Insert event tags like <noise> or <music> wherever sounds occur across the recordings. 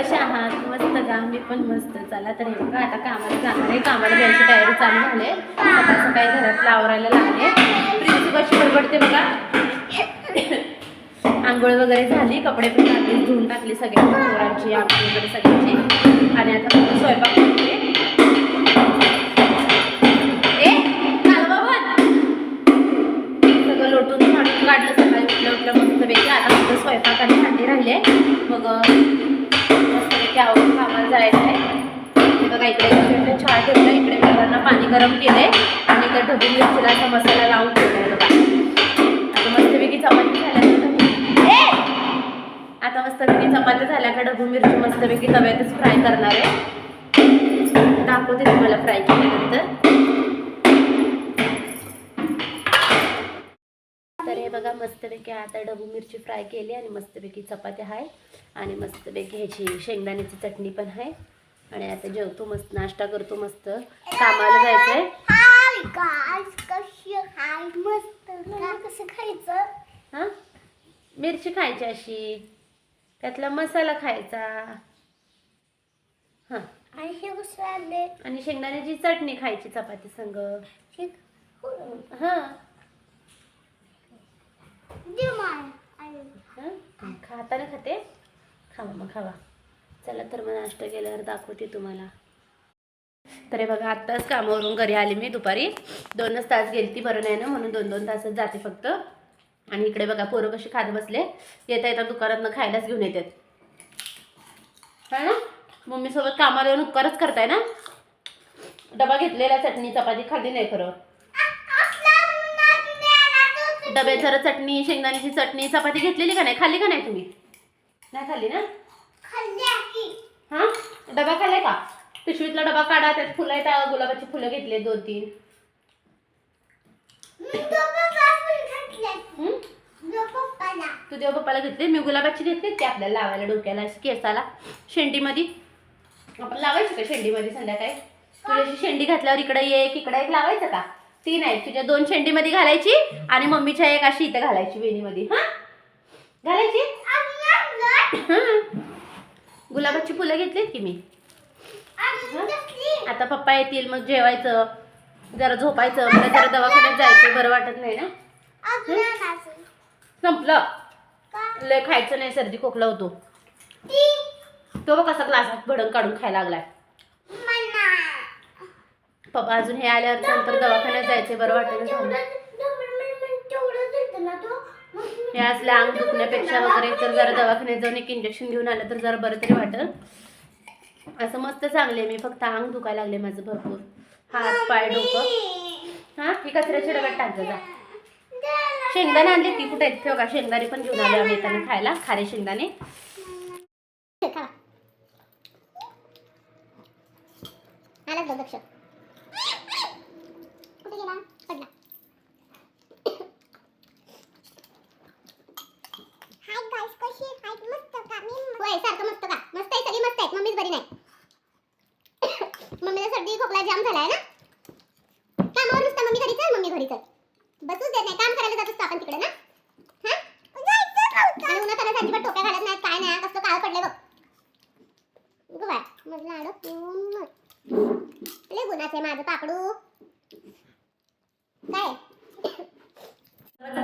कशा आहात? मस्त का? मी पण मस्त. चला तर हे बघा आता कामाला जाणार आहे. कामाला जायची तयारी चालू झाली सकाळ सकाळी घरात आवरायला लागले प्रिन्सी कशी बडबडते बघा. आंघोळ वगैरे झाली कपडे पण टाकले धुवून टाकली सगळ्या पोरांची आंघोळ वगैरे सगळ्यांची. आणि आता फक्त स्वयंपाक करते. ए सगळं लोटून झाडून काढलं सकाळी उठलं मस्त वेगळी आता फक्त स्वयंपाक आणि भांडी राहिले मग बघा इकडे इकडे चहा ठेवलं इकडे मुलांना पाणी गरम केले आणि इकडे ढबू मिरचीला असा मसाला लावून ठेवला बघा. आता मस्तपैकी चपाती झाल्या आता मस्तपैकी चपाती झाल्या का? ढबू मिरची मस्तपैकी तव्यातच फ्राय करणार आहे. दाखवते तुम्हाला फ्राय केल्यानंतर. तर हे बघा मस्तपैकी आता डबू मिरची फ्राय केली आणि मस्तपैकी चपात्या आहे आणि मस्तपैकी ह्याची शेंगदाण्याची चटणी पण आहे आणि आता जेवतो मस्त नाश्ता करतो मस्त. कामाला जायचं आहे हाय गाइस कशी हाय? मस्त. मला कसं खायचं? हां? मिरची खायची अशी. त्यातला मसाला खायचा. हां. आणि शेंगदाण्याची चटणी खायची चपाती संग. ठीक. हां. हां. खाताना खाते? खावा मग खावा. चला तर मग नाश्ता केल्यावर दाखवते तुम्हाला. तर हे बघा आत्ताच कामावरून घरी आली मी दुपारी. दोनच तास गेली ती बरं नाही ना म्हणून दोन दोन तासच जाते फक्त. आणि इकडे बघा पोरं कशी खात बसले. येता येता दुकानातनं खायलाच घेऊन येतात. हा ना मम्मीसोबत कामाला येऊन उपकारच करताय ना? डबा घेतलेला चटणी चपाती खाल्ली नाही खरं. डब्यात जरा चटणी शेंगदाण्याची चटणी चपाती घेतलेली का नाही? खाल्ली का नाही तुम्ही? नाही खाल्ली ना? हा? डबा खाल्लाय का? पिशवीतला डबा काढा त्यात फुलं आहेत गुलाबाची फुलं घेतले दोन तीन? तू देव पप्पाला घेतले? मी गुलाबाची घेतले ते आपल्याला लावायला डोक्याला केसाला. शेंडीमध्ये. आपण लावायची का शेंडीमध्ये संध्याकाळी? तुझी अशी शेंडी घातल्यावर इकडे एक इकडे एक लावायचं का? ती नाही तुझ्या दोन शेंडीमध्ये घालायची आणि मम्मीच्या एक अशी इथं घालायची वेणीमध्ये. हा? घालायची. गुलाबाची फुलं घेतलीत की मी? आता पप्पा येतील मग जेवायचं जरा झोपायचं मला जरा दवाखान्यात जायचं बरं वाटत नाही ना? संपलं. लय खायचं नाही सर्दी खोकला होतो. तो? बघ कसा ग्लासात भडंग काढून खायला लागलाय. पप्पा अजून हे आल्यावर नंतर दवाखान्यात जायचे बरं वाटत हे असल्या अंग दुखण्यापेक्षा वगैरे तर जरा दवाखान्यात जाऊन एक इंजेक्शन घेऊन आलं तर जरा बरं तरी वाटत असं मस्त चांगले मी फक्त अंग दुखायला लागले माझं भरपूर. हात पाय डोकं. हा? ही कचऱ्याच्या डब्यात टाकलं जा. शेंगदाणे आणले ती कुठे आहेत? का? शेंगदाणे पण घेऊन आले आम्ही येताना खायला खारे शेंगदाणे आलाच बघ दक्ष कुठे गेला पडला हाय गाइस कशी हाय मस्त का मी होय सारखं मस्त का मस्त आहे सगळी मस्त आहेत मम्मीच बरी नाही मम्मीला सर्दी खोकला जाम झालाय ना? कामावर नुसतं मम्मी घरी चल मम्मी घरी चल. बसूच देत नाही काम करायला जात असतो आपण तिकडे ना? आणि उन्हात अजिबात टोप्या घालत काय नाही कसं काळ पडले बघ. गो बाय मग. लय गुणाचे माझं पाकडू काय?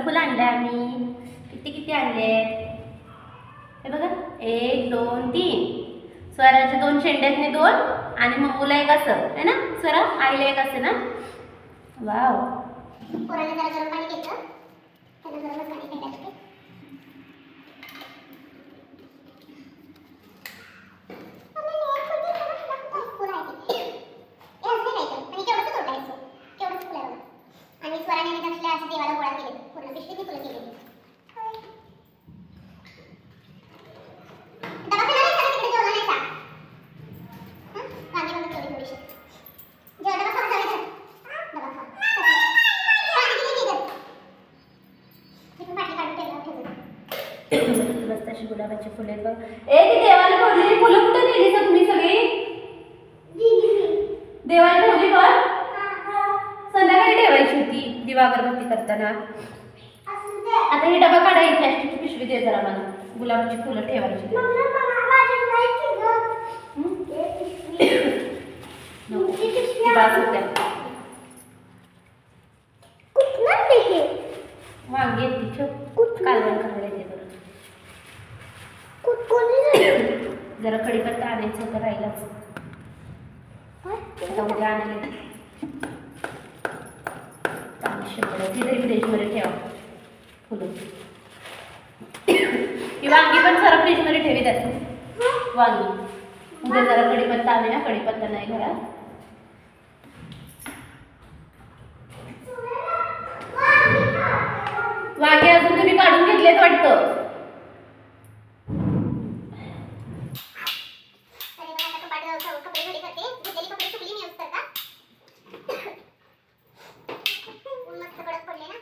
फुलं आणले आम्ही. किती किती आणले हे बघा एक दोन तीन. स्वराचे दोन शेंड्यातने दोन. आणि मम्मूला एक असं आहे ना? सर आईला एक असं ना? वाव. पोराला जरा गरम पाणी घेतलं त्याला गरमच पाणी प्यायला आणि स्वराने मी देवाला गोळा केले पूर्ण पिशवीतली फुलं केलेली. गुलाबाची फुले बघ. ए ती देवाला ठेवलेली फुलं कुठं नेली तर तुम्ही सगळी? देवाला ठेवली बघ. संध्याकाळी ठेवायची होती दिवा अगरबत्ती करताना. आता ही डबा काढा ही प्लॅस्टिकची पिशवी दे जरा मला. गुलाबाची फुलं ठेवायची बास होत्या. वांगे तिथं. कालवण करायला जरा कढीपत्ता आणायचं होतं राहिलाच. आता उद्या आणले. ती तरी फ्रीजमध्ये ठेवा. फुलं ही वांगी पण जरा फ्रीजमध्ये ठेवी त्यात वांगी. उद्या जरा कढीपत्ता आणूया कढीपत्ता नाही घरात. वांगे अजून तुम्ही काढून घेतलेत वाटतं अरे बघा, आता कपाट- क- कपडे घडी करते. धुतलेली कपडे सुकली मी उस्तर का? ऊन मस्त कडक पडले ना.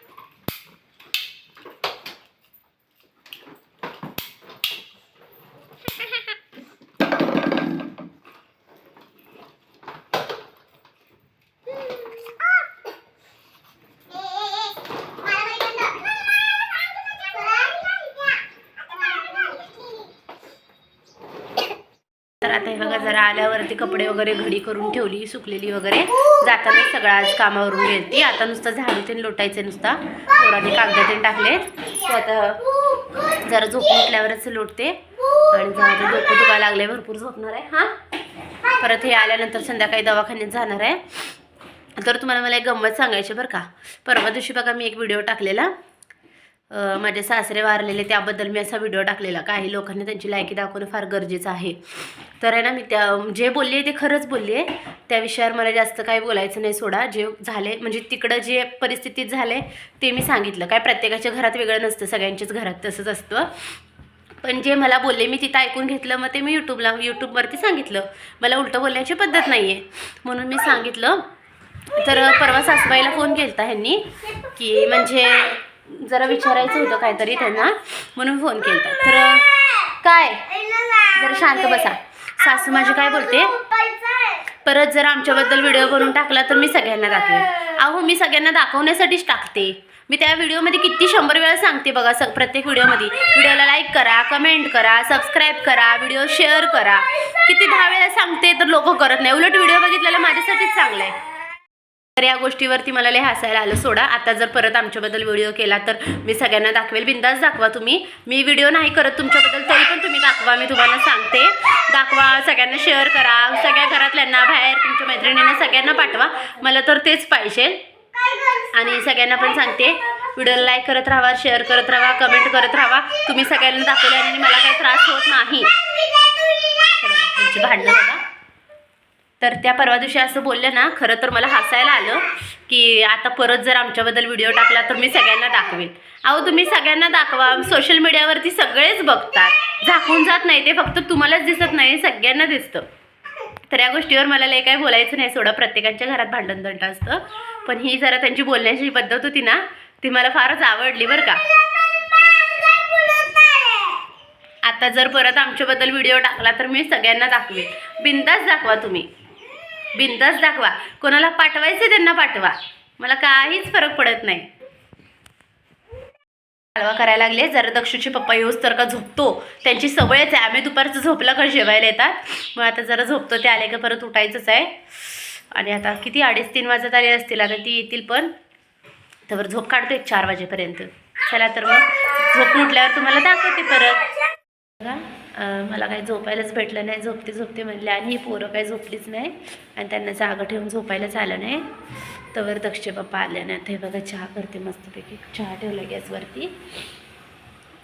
ए, ए, ए, मारामारी बंद. बघा जरा आल्यावरती कपडे वगैरे घडी करून ठेवली सुकलेली वगैरे. जाताना सगळं आज कामावरून गेलती. आता नुसतं झाडू ते लोटायचे नुसता. थोडाने कागदात ते टाकलेत. तो आता जरा झोपून उठल्यावरच लोटते. आणि जरा झोप डोकं दुखा लागले भरपूर झोपणार आहे. हां? परत हे आल्यानंतर संध्याकाळी दवाखान्यात जाणार आहे. तर तुम्हाला मला एक गंमत सांगायची बरं का. परवा दिवशी बघा मी एक व्हिडिओ टाकलेला. माझे सासरे वारलेले त्याबद्दल मी असा व्हिडिओ टाकलेला. काही लोकांनी त्यांची लायकी दाखवणं फार गरजेचं आहे. तर आहे ना मी त्या जे बोलले ते खरंच बोलले त्या विषयावर मला जास्त काही बोलायचं नाही सोडा. जे झाले म्हणजे तिकडं जे परिस्थितीत झाले ते मी सांगितलं. काय प्रत्येकाच्या घरात वेगळं नसतं सगळ्यांच्याच घरात तसंच असतं. पण जे मला बोलले मी तिथं ऐकून घेतलं मग ते मी यूट्यूबला यूट्यूबवरती सांगितलं. मला उलटं बोलण्याची पद्धत नाही आहे म्हणून मी सांगितलं. तर परवा सासूबाईला फोन केला ह्यांनी की म्हणजे जरा विचारायचं होतं काहीतरी त्यांना म्हणून फोन केला तर काय? जरा शांत बसा. सासू माझी काय बोलते? परत जर आमच्याबद्दल व्हिडिओ बनवून टाकला तर मी सगळ्यांना दाखवेन. अहो मी सगळ्यांना दाखवण्यासाठीच टाकते. मी त्या व्हिडिओमध्ये किती शंभर वेळा सांगते बघा स प्रत्येक व्हिडिओमध्ये व्हिडिओला लाईक करा कमेंट करा सबस्क्राईब करा व्हिडिओ शेअर करा. किती दहा वेळा सांगते तर लोक करत नाही. उलट व्हिडिओ बघितलेला माझ्यासाठीच चांगला आहे तर या गोष्टीवरती मला लय हसायला आलं. सोडा आता जर परत आमच्याबद्दल व्हिडिओ केला तर मी सगळ्यांना दाखवेल. बिंदास दाखवा तुम्ही. मी व्हिडिओ नाही करत तुमच्याबद्दल तरी पण तुम्ही दाखवा. मी तुम्हाला सांगते. दाखवा सगळ्यांना शेअर करा. सगळ्या घरातल्यांना बाहेर तुमच्या मैत्रिणींना सगळ्यांना पाठवा. मला तर तेच पाहिजे. आणि सगळ्यांना पण सांगते व्हिडिओला लाईक करत राहा शेअर करत राहा कमेंट करत राहा. तुम्ही सगळ्यांना दाखवले आणि मला काही त्रास होत नाही. भांडणं बघा. तर त्या परवा दिवशी असं बोलल्या ना खरं तर मला हसायला आलं की आता परत जर आमच्याबद्दल व्हिडिओ टाकला तर मी सगळ्यांना दाखवेन. अहो तुम्ही सगळ्यांना दाखवा. सोशल मीडियावरती सगळेच बघतात. झाकून जात नाही ते फक्त तुम्हालाच दिसत नाही सगळ्यांना दिसतं. तर या गोष्टीवर मला लय काय बोलायचं नाही सोडा. प्रत्येकाच्या घरात भांडण दंड असतं. पण ही जरा त्यांची बोलण्याची पद्धत होती ना ती मला फारच आवडली बरं का. आता जर परत आमच्याबद्दल व्हिडिओ टाकला तर मी सगळ्यांना दाखवेन. बिंदास दाखवा तुम्ही. बिंदास दाखवा. कोणाला पाठवायचे त्यांना पाठवा. मला काहीच फरक पडत नाही. हलवा करायला लागले. जरा दक्षूचे पप्पा येऊस तर का झोपतो? त्यांची सवयच आहे. आम्ही दुपारचं झोपलं का जेवायला येतात. मग आता जरा झोपतो. ते आले का परत उठायचंच आहे. आणि आता किती अडीच तीन वाजत आले असतील. आता ती येतील पण. तर झोप काढतो एक चार वाजेपर्यंत. चला तर मग. झोप उठल्यावर तुम्हाला दाखवते परत. बघा मला काही झोपायलाच भेटलं नाही. झोपते झोपते म्हणले आणि ही पोरं काही झोपलीच नाही आणि त्यांना जागं ठेवून झोपायलाच आलं नाही. तवर दक्षचे पप्पा आले नाही आता हे बघा चहा करते मस्तपैकी. चहा ठेवला गॅसवरती.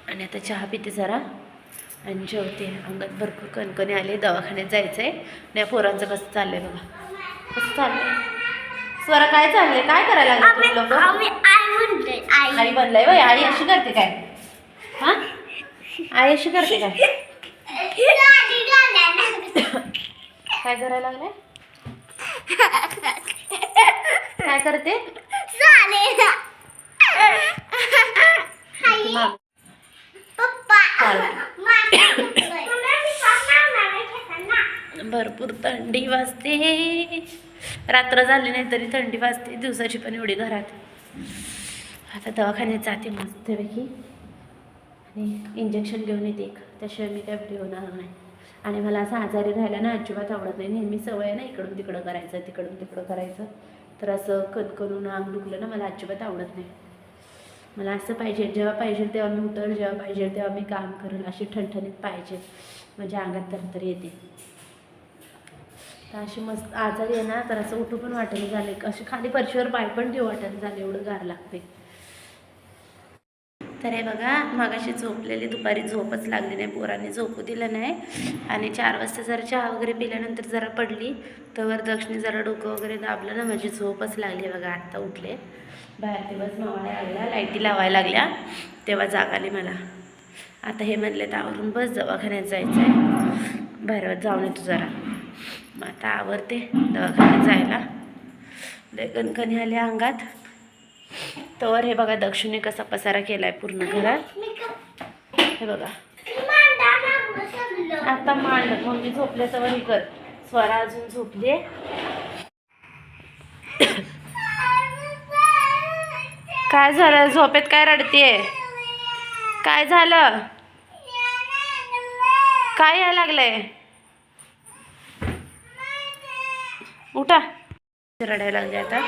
आणि आता चहा पिते जरा. आणि जेवते. अंगात भरपूर कणकणी आले. दवाखान्यात जायचं आहे नाही पोरांचं कसं चाललंय बघा. कसं चाललंय? स्वरा काय चाललंय? काय करायला लागले आई बनलाय आई अशी करते काय? हा? आई अशी करते काय? काय करायला लागले? काय करते? भरपूर थंडी वाजते. रात्र झाली नाही तरी थंडी वाजते. दिवसाची पण एवढी घरात. आता दवाखान्यात जाते मस्तपैकी आणि इंजेक्शन घेऊन येते एक. त्याशिवाय मी काय फ्री होणार नाही. आणि मला असं आजारी राहायला ना अजिबात आवडत नाही. नेहमी सवय आहे ना इकडून तिकडं करायचं तिकडून तिकडं करायचं. तर असं कणकणून अंग दुखलं ना मला अजिबात आवडत नाही. मला असं पाहिजे जेव्हा पाहिजे तेव्हा मी उतर जेव्हा पाहिजे तेव्हा मी काम करेल अशी ठणठणीत पाहिजे. म्हणजे अंगात तरतरी येते. तर अशी मस्त आजारी आहे ना तर असं उठू पण वाटेल झाले. अशी खाली फरशीवर पाय पण ठेवू वाटेल झाले एवढं गार लागते तर हे बघा मागाशी झोपलेली दुपारी झोपच लागली नाही पोरांनी झोपू दिलं नाही. आणि चार वाजता जरा चहा वगैरे पिल्यानंतर जरा पडली. तर दक्षिणी जरा डोकं वगैरे दाबलं ना माझी झोपच लागली बघा आत्ता उठले. बाहेर दिवस मावायला लागला लाईटी लावायला लागल्या. तेव्हा जाग आली मला. आता हे म्हणले तर आवरून बस दवाखान्यात जायचं आहे बाहेर जाऊन येतो जरा. मग आता आवरते दवाखान्यात जायला. लय कणकणी आले अंगात. तर हे बघा दक्षिणे कसा पसारा केलाय पूर्ण घरात. हे बघा. आता मांड मग मी झोपले तर हे कर. स्वरा अजून झोपली काय झालं? झोपेत काय रडतीये? काय झालं? काय यायला लागलंय? उठा. रडायला लागले आता.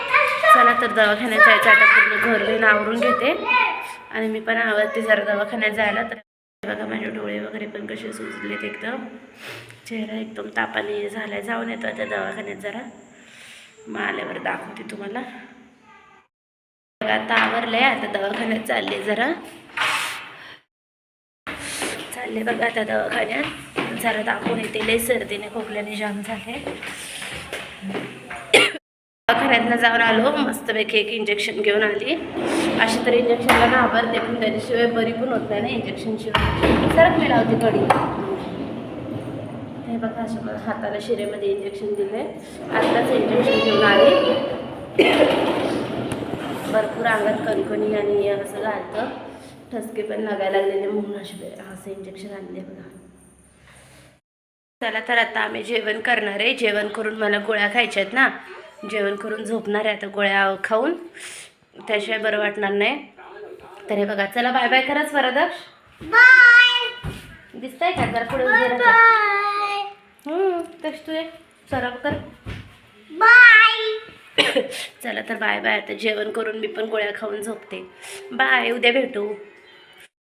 चला तर दवाखान्यात जायचं. आता पूर्ण घर घेऊन आवरून घेते. आणि मी पण आवडते जरा दवाखान्यात जायला. तर बघा माझे डोळे वगैरे पण कसे सुजलेत एकदम. चेहरा एकदम तापाने झाला आहे जाऊन येतो त्या दवाखान्यात जरा. मग आल्यावर दाखवते तुम्हाला. बघा आता आवरलंय. आता दवाखान्यात चालले जरा. चालले बघा आता दवाखान्यात. जरा दाखवून येते. लय सर्दीने खोकल्याने जाम झाले. दवाखान्यातनं जाऊन आलो मस्तपैकी एक इंजेक्शन घेऊन आली. अशी तर इंजेक्शनला घाबरते पण त्याच्याशिवाय बरी पण होत नाही ना इंजेक्शनशिवाय सरक मी लावते कडी हे बघा अशा मला हाताला शिरेमध्ये इंजेक्शन दिले आत्ताच इंजेक्शन घेऊन आले. भरपूर अंगात कणकणी आणि असं घालतं. ठसके पण लागायला लागलेले म्हणून असे असं इंजेक्शन आणले बघा. चला तर आता आम्ही जेवण करणार आहे. जेवण करून मला गोळ्या खायच्या आहेत ना. जेवण करून झोपणार आहे आता गोळ्या खाऊन. त्याशिवाय बरं वाटणार नाही. तर हे बघा चला बाय बाय करा स्वरादक्ष बाय दिसतंय का? जरा पुढे तस तू ये. सराव कर. बाय <coughs> चला तर बाय बाय आता जेवण करून मी पण गोळ्या खाऊन झोपते. बाय उद्या भेटू.